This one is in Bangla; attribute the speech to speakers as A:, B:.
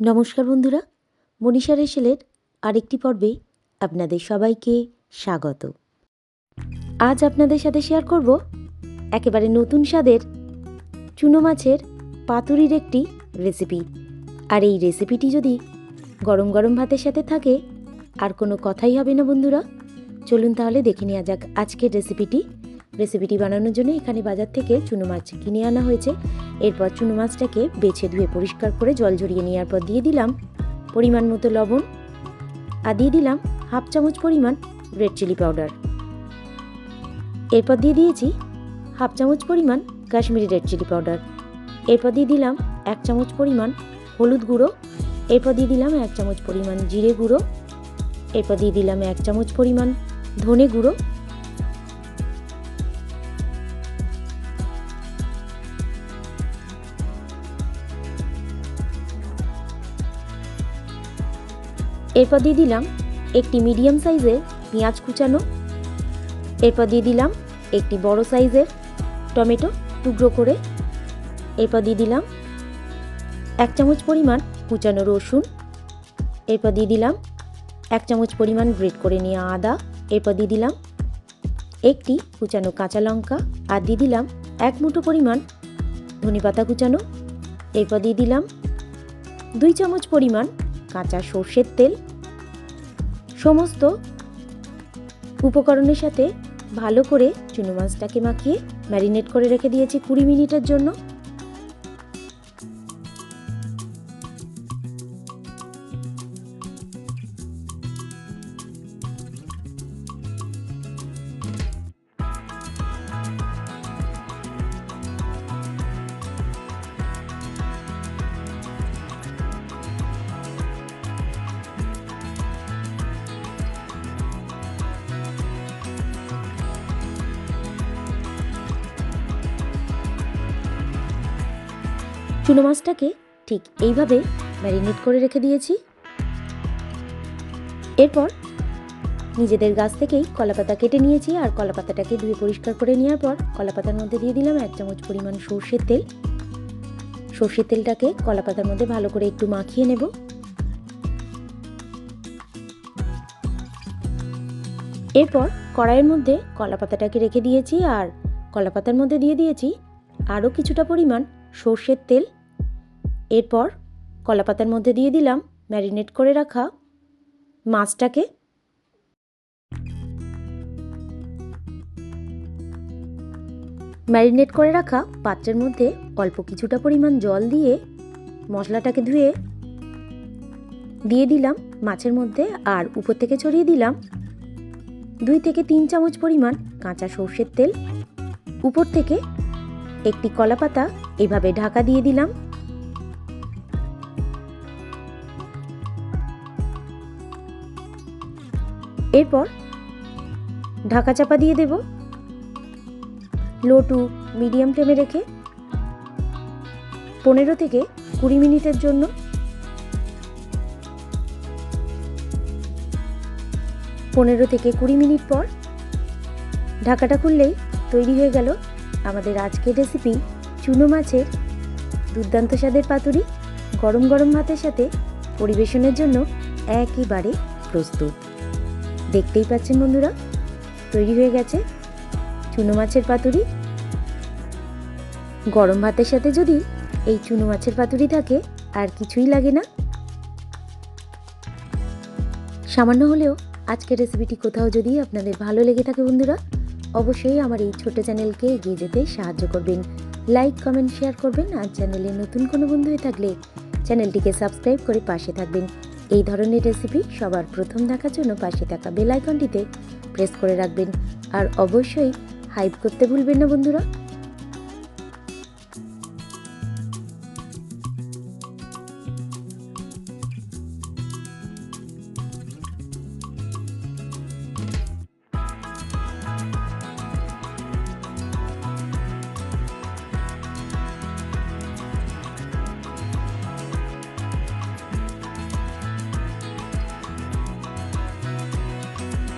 A: নমস্কার বন্ধুরা মনীষা রেশেলের আরেকটি পর্বে আপনাদের সবাইকে স্বাগত। আজ আপনাদের সাথে শেয়ার করব একেবারে নতুন স্বাদের চুনো মাছের পাতুরির একটি রেসিপি আর এই রেসিপিটি যদি গরম গরম ভাতের সাথে থাকে, আর কোনো কথাই হবে না বন্ধুরা, চলুন তাহলে দেখে নেওয়া যাক আজকের রেসিপিটি রেসিপিটি বানানোর জন্য এখানে বাজার থেকে চুনো মাছ কিনে আনা হয়েছে। এরপর চুনো মাছটাকে বেছে ধুয়ে পরিষ্কার করে জল ঝরিয়ে নেওয়ার পর দিয়ে দিলাম পরিমাণ মতো লবণ আর দিয়ে দিলাম হাফ চামচ পরিমাণ রেড চিলি পাউডার। এরপর দিয়ে দিয়েছি হাফ চামচ পরিমাণ কাশ্মীরি রেড চিলি পাউডার। এরপর দিয়ে দিলাম এক চামচ পরিমাণ হলুদ গুঁড়ো। এরপর দিয়ে দিলাম এক চামচ পরিমাণ জিরে গুঁড়ো। এরপর দিয়ে দিলাম এক চামচ পরিমাণ ধনে গুঁড়ো। এরপর দিয়ে দিলাম একটি মিডিয়াম সাইজের পেঁয়াজ কুচানো। এরপর দিয়ে দিলাম একটি বড় সাইজের টমেটো টুকরো করে। এরপর দিয়ে দিলাম এক চামচ পরিমাণ কুচানো রসুন। এরপর দিয়ে দিলাম এক চামচ পরিমাণ গ্রেট করে নেওয়া আদা। এরপর দিয়ে দিলাম একটি কুচানো কাঁচা লঙ্কা। আর দিয়ে দিলাম এক মুঠো পরিমাণ ধনেপাতা কুচানো। এরপর দিয়ে দিলাম দুই চামচ পরিমাণ কাঁচা সর্ষের তেল, সমস্ত উপকরণের সাথে ভালো করে চুনো মাছটাকে মাখিয়ে ম্যারিনেট করে রেখে দিয়েছি কুড়ি মিনিটের জন্য। চুনো মাছটাকে ঠিক এইভাবে ম্যারিনেট করে রেখে দিয়েছি। এরপর নিজেদের গাছ থেকেই কলাপাতা কেটে নিয়েছি আর কলাপাতাটাকে ধুয়ে পরিষ্কার করে নেওয়ার পর কলাপাতার মধ্যে দিয়ে দিলাম এক চামচ পরিমাণ সর্ষের তেল। সর্ষের তেলটাকে কলাপাতার মধ্যে ভালো করে একটু মাখিয়ে নেব। এরপর কড়াইয়ের মধ্যে কলাপাতাটাকে রেখে দিয়েছি আর কলাপাতার মধ্যে দিয়ে দিয়েছি আরও কিছুটা পরিমাণ সর্ষের তেল, এরপর কলাপাতার মধ্যে দিয়ে দিলাম ম্যারিনেট করে রাখা মাছটাকে। ম্যারিনেট করে রাখা পাত্রের মধ্যে অল্প কিছুটা পরিমাণ জল দিয়ে মশলাটাকে ধুয়ে দিয়ে দিলাম মাছের মধ্যে আর উপর থেকে ছড়িয়ে দিলাম দুই থেকে তিন চামচ পরিমাণ কাঁচা সর্ষের তেল। উপর থেকে একটি কলাপাতা এভাবে ঢাকা দিয়ে দিলাম। এরপর ঢাকা চাপা দিয়ে দেব। লো টু মিডিয়াম ফ্লেমে রেখে পনেরো থেকে কুড়ি মিনিটের জন্য পনেরো থেকে কুড়ি মিনিট পর ঢাকাটা খুললেই তৈরি হয়ে গেল আমাদের আজকের রেসিপি চুনো মাছের দুর্দান্ত স্বাদের পাতুরি গরম গরম ভাতের সাথে পরিবেশনের জন্য একেবারে প্রস্তুত। দেখতেই পাচ্ছেন বন্ধুরা, তৈরি হয়ে গেছে চুনো মাছের পাতুরি। গরম ভাতের সাথে যদি এই চুনো মাছের পাতুরি থাকে, আর কিছুই লাগে না। সামান্য হলেও আজকের রেসিপিটি কোথাও যদি আপনাদের ভালো লেগে থাকে বন্ধুরা অবশ্যই আমার এই ছোট চ্যানেলকে এগিয়ে যেতে সাহায্য করবেন। লাইক কমেন্ট শেয়ার করবেন আর চ্যানেলে নতুন কোনো বন্ধু হয়ে থাকলে চ্যানেলটিকে সাবস্ক্রাইব করে পাশে থাকবেন। এই ধরনের রেসিপি সবার প্রথম দেখার জন্য পাশে থাকা বেল আইকনটিতে প্রেস করে রাখবেন। আর অবশ্যই হাইপ করতে ভুলবেন না বন্ধুরা।